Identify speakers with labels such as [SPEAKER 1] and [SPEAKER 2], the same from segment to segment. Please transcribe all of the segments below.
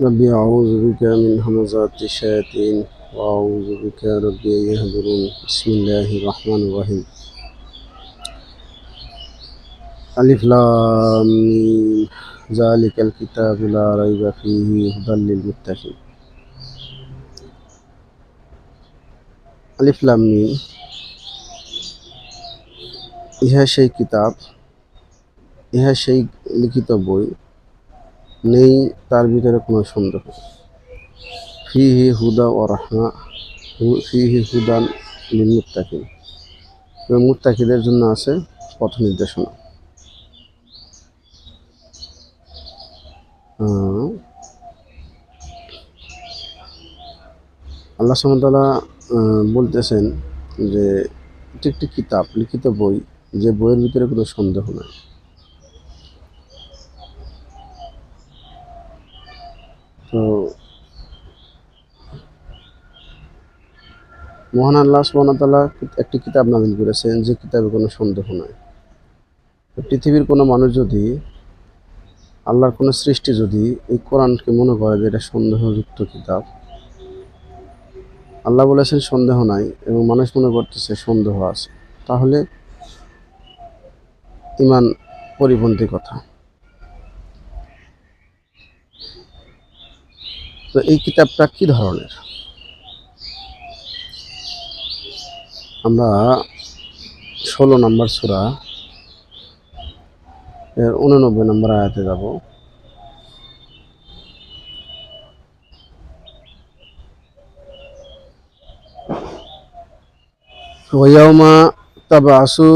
[SPEAKER 1] ربي أعوذ بك من همزات الشياطين وأعوذ بك ربي أن يهدرون بسم الله الرحمن الرحيم ألف لام ميم ذلك الكتاب لا ريب فيه هدى للمتقين আলিফ লাম মিম ইহা সেই কিতাব ইহা সেই লিখিত বই নেই, তার ভিতরে কোনো সন্দেহ ফি হি হুদা ও রাহমা হু- ফিহি হুদান মুত্তাকিন মুত্তাকিদের জন্য আছে পথ নির্দেশনা আল্লাহ সুমতালা বলতেছেন যে, এটি একটি কিতাব, লিখিত বই, যে বইয়ের ভিতরে কোনো সন্দেহ নাই তো মহান আল্লাহ সুবহানাহু একটি কিতাব নাজিল করেছেন, যে কিতাবে কোনো সন্দেহ তো পৃথিবীর কোনো মানুষ যদি, আল্লাহর কোনো সৃষ্টি যদি এই কোরআনকে মনে করে যে এটা সন্দেহযুক্ত কিতাব, আল্লাহ বলেছেন সন্দেহ নাই এবং মানুষ মনে করতেছে সন্দেহ আছে, তাহলে ইমান পরিপন্থী কথা। তো এই কিতাবটা কি ধরনের? আমরা ষোলো নম্বর সুরা এর উননব্বই নম্বর আয়াতে যাব। ওয়াউমা তবে আসু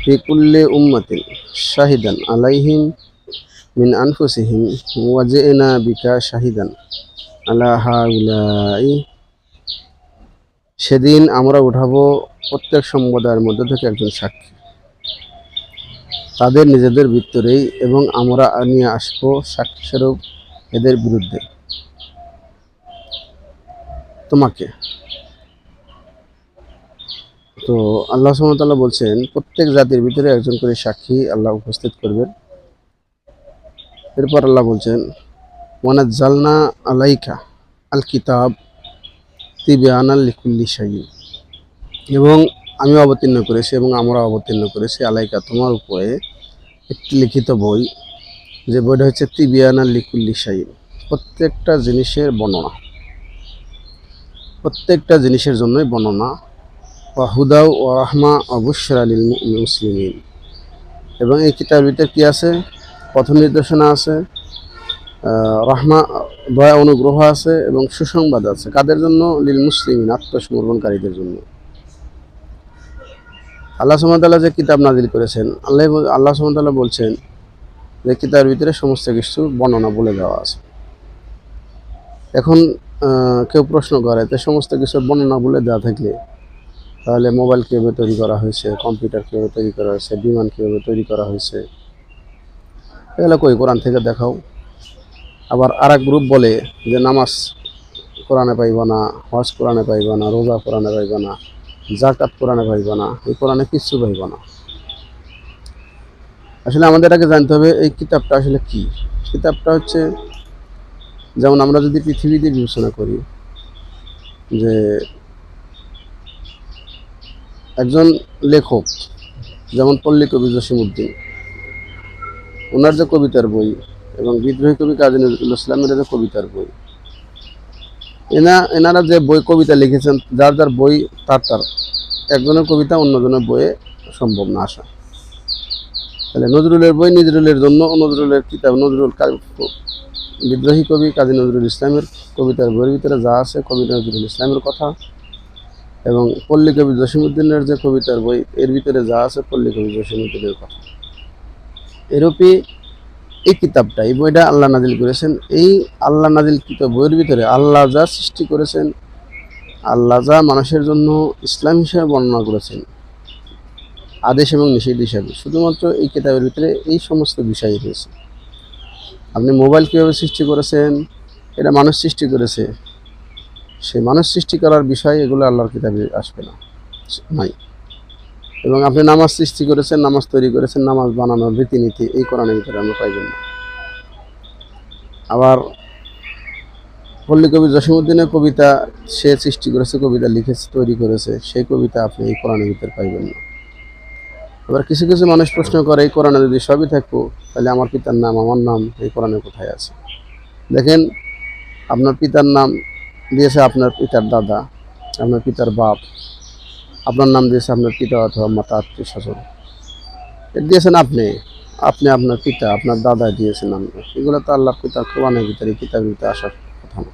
[SPEAKER 1] ফিকুল্লে উম্মাতিন শাহিদান আলাইহিম মিন আনফুসিহিম ওয়াজেনা বিকা শাহিদান আলা হাউলাই সেদিন আমরা উঠাবো প্রত্যেক সম্প্রদায়ের মধ্যে থেকে একজন সাক্ষী। তাদের নিজেদের ভিতরেই এবং আমরা নিয়ে আসব সাক্ষী স্বরূপ এদের বিরুদ্ধে। তোমাকে। তো আল্লাহ সুমতাল্লাহ বলছেন, প্রত্যেক জাতির ভিতরে একজন করে সাক্ষী আল্লাহ উপস্থিত করবেন। এরপর আল্লাহ বলছেন ওয়ানাজ জালনা আলাইকা আল কিতাব তিবিয়ান আল লিকুল্লি শাহী। এবং আমি অবতীর্ণ করেছি এবং আমরা অবতীর্ণ করেছি আলাইকা তোমার উপরে একটি লিখিত বই, যে বইটা হচ্ছে তিবিয়ান আল লিকুল্লি শাহী। প্রত্যেকটা জিনিসের বর্ণনা, প্রত্যেকটা জিনিসের জন্যই বর্ণনা। ওয়াহুদাউ ও রহমা অবশ্যর আলীল মুসলিমিন। এবং এই কিতাবের ভিতরে কী আছে? পথ নির্দেশনা আছে রহমা, দয়া অনুগ্রহ আছে এবং সুসংবাদ আছে। কাদের জন্য? লিল মুসলিমিন, আত্মসমর্পণকারীদের জন্য। আল্লাহ সুমতাল্লাহ যে কিতাব নাজিল করেছেন, আল্লাহ আল্লাহ সুমতাল্লাহ বলছেন যে কিতাবের ভিতরে সমস্ত কিছু বর্ণনা বলে দেওয়া আছে। এখন কেউ প্রশ্ন করে যে সমস্ত কিছু বর্ণনা বলে দেওয়া থাকলে তাহলে মোবাইল কীভাবে তৈরি করা হয়েছে, কম্পিউটার কীভাবে তৈরি করা হয়েছে, বিমান কীভাবে তৈরি করা হয়েছে, এগুলো কই? কোরআন থেকে দেখাও। আবার আর গ্রুপ বলে যে নামাজ কোরআনে পাইবা না, হজ কোরআনে পাইবা না, রোজা কোরআনে পাইবা না জাকাত কোরআনে পাইবা না, এই কোরআনে কিচ্ছু পাইব না। আসলে আমাদের আগে জানতে হবে এই কিতাবটা আসলে কি? কিতাবটা হচ্ছে, যেমন আমরা যদি পৃথিবীতে বিবেচনা করি যে একজন লেখক, যেমন পল্লী কবি জসিমুদ্দিন ওনার যে কবিতার বই এবং বিদ্রোহী কবি কাজী নজরুল ইসলামের যে কবিতার বই। এনা, এনারা যে বই কবিতা লিখেছেন, যার যার বই, তার তার। একজনের কবিতা অন্যজনের বইয়ে সম্ভব না আসা। তাহলে নজরুলের বই নজরুলের জন্য, নজরুলের কিতাব, নজরুল বিদ্রোহী কবি কাজী নজরুল ইসলামের কবিতার বইয়ের ভিতরে যা আছে, কবি নজরুল ইসলামের কথা। এবং পল্লী কবি জসিমুদ্দিনের যে কবিতার বই, এর ভিতরে যা আছে, পল্লী কবি জসিমুদ্দিনের কথা। এরূপই এই কিতাবটা, এই বইটা আল্লাহ নাজিল করেছেন। এই আল্লাহ নাজিল কিতাব বইয়ের ভিতরে আল্লাহ যা সৃষ্টি করেছেন, আল্লাহ যা মানুষের জন্য ইসলাম হিসেবে বর্ণনা করেছেন, আদেশ এবং নিষেধ হিসাবে। শুধুমাত্র এই কিতাবের ভিতরে এই সমস্ত বিষয় রয়েছে। আপনি মোবাইল কীভাবে সৃষ্টি করেছেন, এটা মানুষ সৃষ্টি করেছে, সেই মানুষ সৃষ্টি করার বিষয় এগুলো আল্লাহর কিতাবে আসবে না, নাই। এবং আপনি নামাজ সৃষ্টি করেছেন, নামাজ তৈরি করেছেন, নামাজ বানানোর রীতিনীতি এই কোরআনের ভিতরে আমরা পাইবেন না আবার পল্লী কবি জসীমউদ্দিনের কবিতা সে সৃষ্টি করেছে, কবিতা লিখেছে, তৈরি করেছে, সেই কবিতা আপনি এই কোরআনের ভিতরে পাইবেন না। আবার কিছু কিছু মানুষ প্রশ্ন করে, এই কোরআনে যদি সবই থাকব তাহলে আমার পিতার নাম, আমার নাম এই কোরআনে কোথায় আছে? দেখেন, আপনার পিতার নাম দিয়েছে আপনার পিতার দাদা, আপনার পিতার বাপ আপনার নাম দিয়েছে আপনার পিতা অথবা মাতা আত্মীয় স্বজন। দিয়েছেন আপনি। আপনি আপনার পিতা, আপনার দাদা দিয়েছেন নাম এগুলো তো আল্লাহ পিতার কোরআনের ভিতরে কিতাবের ভিতরে আসার কথা না।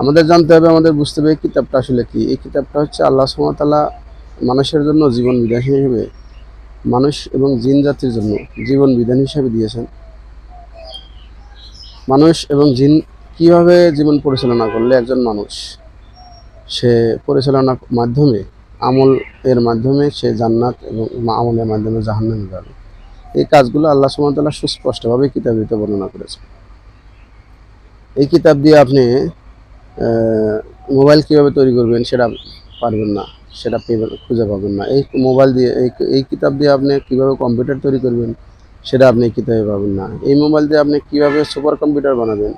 [SPEAKER 1] আমাদের জানতে হবে, আমাদের বুঝতে হবে এই কিতাবটা আসলে কি। এই কিতাবটা হচ্ছে আল্লাহ সুমতাল্লাহ মানুষের জন্য জীবন বিধান হিসেবে, মানুষ এবং জিন জাতির জন্য জীবন বিধান হিসেবে দিয়েছেন। মানুষ এবং জিন কীভাবে জীবন পরিচালনা করলে একজন মানুষ সে পরিচালনার মাধ্যমে আমল এর মাধ্যমে সে জান্নাত এবং আমলের মাধ্যমে জাহান্নামে যাবে। এই কাজগুলো আল্লাহ সুমতাল্লাহ সুস্পষ্টভাবে কিতাবিতে বর্ণনা করেছে এই কিতাব দিয়ে আপনি মোবাইল কীভাবে তৈরি করবেন সেটা পারবেন না, সেটা খুঁজে পাবেন না। এই মোবাইল দিয়ে, এই এই কিতাব দিয়ে আপনি কীভাবে কম্পিউটার তৈরি করবেন সেটা আপনি কিতাবে পাবেন না। এই মোবাইল দিয়ে আপনি কীভাবে সুপার কম্পিউটার বানাবেন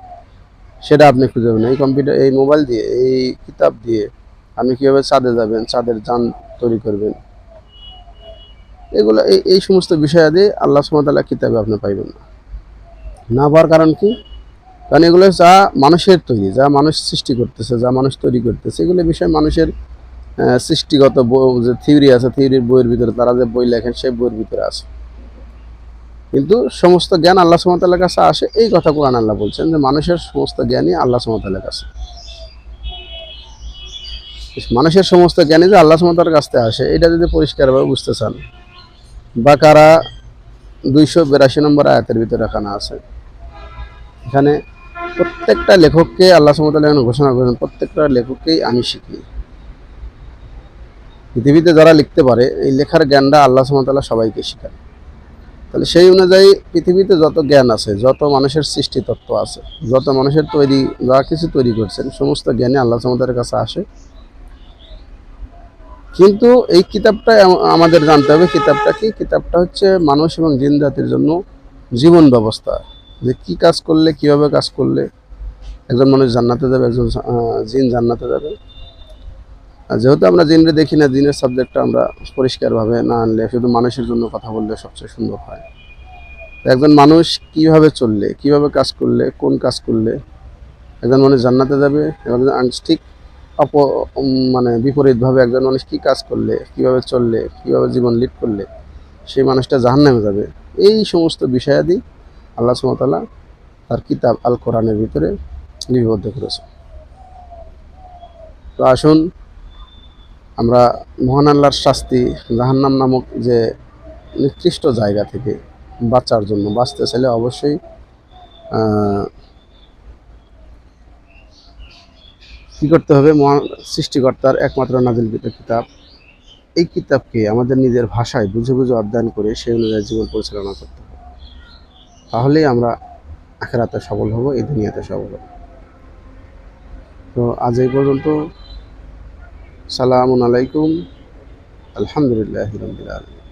[SPEAKER 1] সেটা আপনি খুঁজে পাবেন এই কম্পিউটার, এই মোবাইল দিয়ে, এই কিতাব দিয়ে আপনি কীভাবে চাঁদে যাবেন, চাঁদের যান তৈরি করবেন? এগুলো, এই সমস্ত বিষয়াদি আল্লাহ সুমতাল্লাহ কিতাবে আপনি পাইবেন না। না পাওয়ার কারণ কি? কারণ এগুলো যা মানুষের তৈরি, যা মানুষ সৃষ্টি করতেছে, যা মানুষ তৈরি করতেছে, এগুলো বিষয় মানুষের সৃষ্টিগত যে থিওরি আছে, থিওরির বইয়ের ভিতরে, তারা যে বই লেখেন, সেই বইয়ের ভিতরে আছে। কিন্তু সমস্ত জ্ঞান আল্লাহ সুমতাল্লার কাছে আসে, এই কথা কোরআন আল্লাহ বলছেন যে মানুষের সমস্ত জ্ঞানই আল্লাহ সুমতাল্লার কাছে। মানুষের সমস্ত জ্ঞানই যে আল্লাহ সুমতার কাছ থেকে আসে, এটা যদি পরিষ্কারভাবে বুঝতে চান বা কারা দুইশো বিরাশি নম্বর আয়াতের ভিতরে রাখানো আছে। এখানে প্রত্যেকটা লেখককে আল্লাহ সুমতাল্লাহ এখানে ঘোষণা করেন প্রত্যেকটা লেখককেই আমি শিখি। পৃথিবীতে যারা লিখতে পারে, এই লেখার জ্ঞানটা আল্লাহ সুমতাল্লাহ সবাইকে শেখায়। তাহলে সেই অনুযায়ী পৃথিবীতে যত জ্ঞান আছে, যত মানুষের সৃষ্টি তত্ত্ব আছে, যত মানুষের তৈরি, যা কিছু তৈরি করছেন, সমস্ত জ্ঞানে আল্লাহ সুমতালের কাছে আসে। কিন্তু এই কিতাবটা আমাদের জানতে হবে, কিতাবটা কি? কিতাবটা হচ্ছে মানুষ এবং জিন জাতির জন্য জীবন ব্যবস্থা। যে কি কাজ করলে, কীভাবে কাজ করলে একজন মানুষ জান্নাতে যাবে, একজন জিন জান্নাতে যাবে। আর যেহেতু আমরা জিনরে দেখি না, জিনের সাবজেক্টটা আমরা পরিষ্কারভাবে না আনলে, শুধু মানুষের জন্য কথা বললে সবচেয়ে সুন্দর হয়। একজন মানুষ কীভাবে চললে, কীভাবে কাজ করলে, কোন কাজ করলে, একজন মানুষ জান্নাতে যাবে এবং ঠিক অপ মানে বিপরীতভাবে একজন মানুষ কি কাজ করলে, কীভাবে চললে, কীভাবে জীবন লিড করলে, সেই মানুষটা জাহান জাহান্নামে যাবে। এই সমস্ত বিষয়াদি আল্লাহ সুমতাল্লাহ তার কিতাব আল কোরআনের ভিতরে লিপিবদ্ধ করেছে তো আসুন আমরা মহান আল্লাহর শাস্তি, জাহান্নাম নামক যে নিকৃষ্ট জায়গা থেকে বাঁচার জন্য বাঁচতে চাইলে অবশ্যই কি করতে হবে? মহান সৃষ্টিকর্তার একমাত্র নাজিলকৃত কিতাব। এই কিতাবকে আমাদের নিজের ভাষায় বুঝে বুঝে অধ্যয়ন করে সেই অনুযায়ী জীবন পরিচালনা করতে হবে। তাহলেই আমরা আখেরাতে সফল হব, এই দুনিয়াতে সফল হব। তো আজ এই পর্যন্ত। সালামুন আলাইকুম। আলহামদুলিল্লাহ রবিল আলম